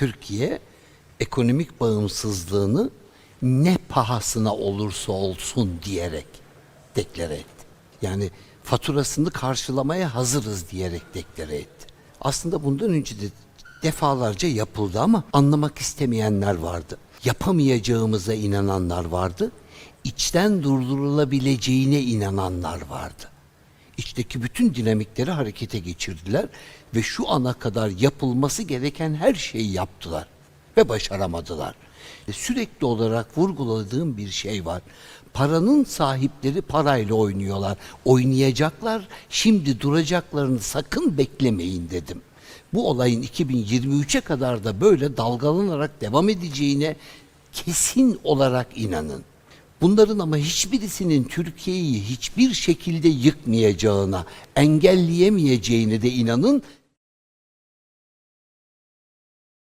Türkiye ekonomik bağımsızlığını ne pahasına olursa olsun diyerek deklare etti. Yani faturasını karşılamaya hazırız diyerek deklare etti. Aslında bundan önce de defalarca yapıldı ama anlamak istemeyenler vardı. Yapamayacağımıza inananlar vardı. İçten durdurulabileceğine inananlar vardı. İçteki bütün dinamikleri harekete geçirdiler ve şu ana kadar yapılması gereken her şeyi yaptılar ve başaramadılar. E, Sürekli olarak vurguladığım bir şey var. Paranın sahipleri parayla oynuyorlar. Oynayacaklar. Şimdi duracaklarını sakın beklemeyin dedim. Bu olayın 2023'e kadar da böyle dalgalanarak devam edeceğine kesin olarak inanın. Bunların ama hiçbirisinin Türkiye'yi hiçbir şekilde yıkmayacağına, engelleyemeyeceğine de inanın